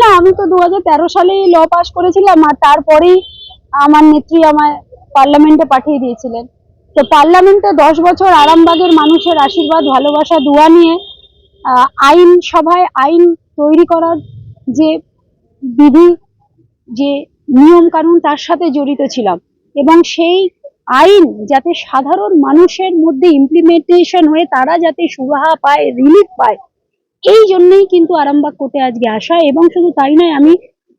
না, আমি তো দুহাজার তেরো সালেই ল পাশ করেছিলাম আর তারপরেই আমার নেত্রী আমায় পার্লামেন্টে পাঠিয়ে দিয়েছিলেন। তো পার্লামেন্টে দশ বছর আরামবাগের মানুষের আশীর্বাদ, ভালোবাসা, দোয়া নিয়ে আইন সভায় আইন তৈরি করার যে বিধি, যে নিয়ম কানুন তার সাথে জড়িত ছিলাম। এবং সেই আইন যাতে সাধারণ মানুষের মধ্যে ইমপ্লিমেন্টেশন হয়ে তারা যাতে সুরাহা পায় রিলিফ পায়, এই জন্যই কিন্তু আরামবাগ কোর্টে আজকে আসা এবং শুধু তাই নয়, আমি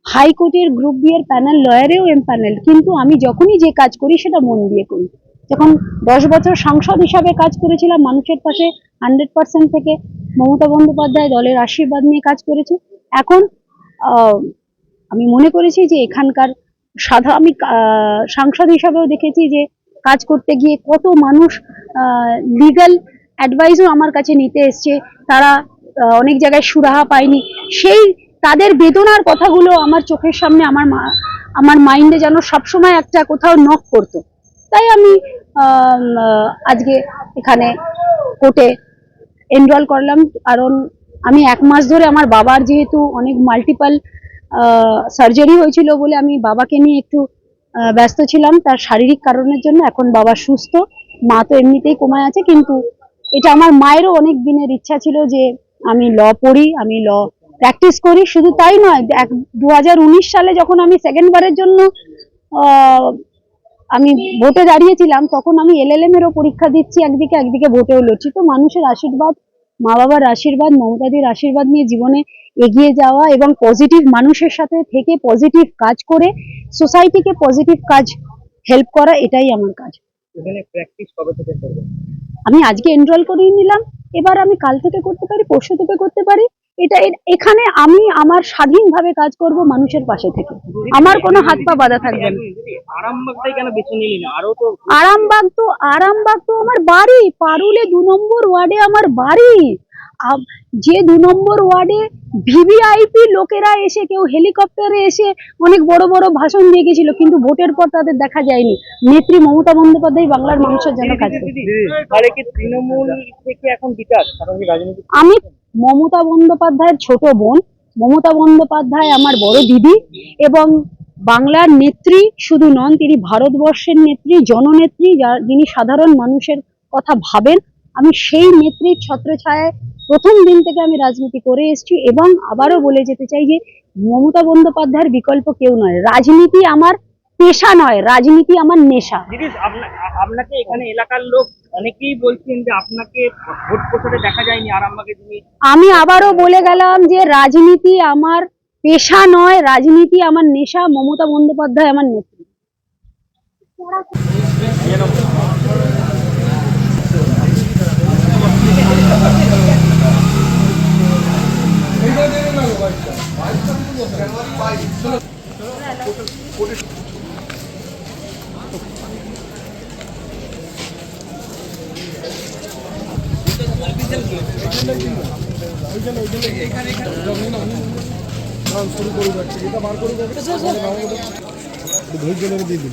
হাইকোর্টের গ্রুপ বিয়ের প্যানেল লয়ারেও এম প্যানেল কিন্তু আমি যখনই যে কাজ করি সেটা মন দিয়ে করি। যখন দশ বছর সাংসদ হিসাবে কাজ করেছিলাম, মানুষের পাশে হান্ড্রেড পার্সেন্ট থেকে মমতা বন্দ্যোপাধ্যায় দলের আশীর্বাদ নিয়ে কাজ করেছি। এখন আমি মনে করেছি যে এখানকার সাধা, আমি সাংসদ হিসাবেও দেখেছি যে কাজ করতে গিয়ে কত মানুষ লিগ্যাল অ্যাডভাইসও আমার কাছে নিতে এসছে। তারা অনেক জায়গায় সুরাহা পায়নি। সেই তাদের বেদনার কথাগুলো আমার চোখের সামনে আমার মা- আমার মাইন্ডে যেন সবসময় একটা কোথাও নক করতো। তাই আমি আজকে এখানে কোর্টে এনরোল করলাম। কারণ আমি এক মাস ধরে আমার বাবার যেহেতু অনেক মাল্টিপাল সার্জারি হয়েছিল বলে আমি বাবাকে নিয়ে একটু ব্যস্ত ছিলাম তার শারীরিক কারণের জন্য। এখন বাবা সুস্থ, মা তো এমনিতেই কমায় আছে, কিন্তু এটা আমার মায়েরও অনেক দিনের ইচ্ছা ছিল যে আমি ল পড়ি, আমি ল প্র্যাকটিস করি। শুধু তাই নয়, এক দু সালে যখন আমি সেকেন্ড বারের জন্য আমি ভোটে দাঁড়িয়েছিলাম, তখন আমি এলএলএম এরও পরীক্ষা দিচ্ছি, একদিকে একদিকে ভোটেও লড়ছি। তো মানুষের আশীর্বাদ মা বাবার আশীর্বাদ মমতাদির আশীর্বাদ নিয়ে জীবনে এগিয়ে যাওয়া এবং পজিটিভ মানুষের সাথে থেকে পজিটিভ কাজ করে সোসাইটিকে পজিটিভ কাজ হেল্প করা এটাই আমার কাজ। এখানে প্র্যাকটিস কবে থেকে করবেন? আমি আজকে এনরোল করিয়ে নিলাম এবার আমি কাল থেকে করতে পারি পরশু থেকে করতে পারি। এটা এখানে আমি আমার স্বাধীনভাবে কাজ করব মানুষের পাশে থেকে। আমার কোনো হাত পা বাধা থাকবে না। আরামবাগ তো আরামবাগ তো আমার বাড়ি। পারুলে দু নম্বর ওয়ার্ডে আমার বাড়ি। যে দু নম্বর ওয়ার্ডে ভিভিআইপি লোকেরা এসে কেউ হেলিকপ্টারে এসে অনেক বড় বড় ভাষণ দিয়ে গেছিল কিন্তু ভোটের পর তাদের দেখা যায়নি। নেত্রী মমতা বন্দ্যোপাধ্যায় বাংলার মানুষের জন্য কাজ রাজনীতি আমি মমতা বন্দ্যোপাধ্যায়ের ছোট বোন। মমতা বন্দ্যোপাধ্যায় আমার বড় দিদি এবং বাংলার নেত্রী শুধু নন তিনি ভারতবর্ষের নেত্রী জননেত্রী যিনি সাধারণ মানুষের কথা ভাবেন আমি সেই নেত্রীর ছত্রছায়ায় প্রথম দিন থেকে আমি রাজনীতি করে এসেছি এবং আবারও বলে যেতে চাই যে মমতা বন্দ্যোপাধ্যায়ের বিকল্প কেউ নয়। রাজনীতি আমার পেশা নয় রাজনীতি আমার নেশা। আপনাকে এখানে এলাকার লোক অনেকেই বলছেন যে আপনাকে ভোট প্রচারে দেখা যায়নি আরামবাগে যিনি আমি আবারও বলে গেলাম যে রাজনীতি আমার পেশা নয় রাজনীতি আমার নেশা মমতা বন্দ্যোপাধ্যায় আমার নেত্রী। শুরু করব এটা বার করব ধৈর্য ধরে দিয়ে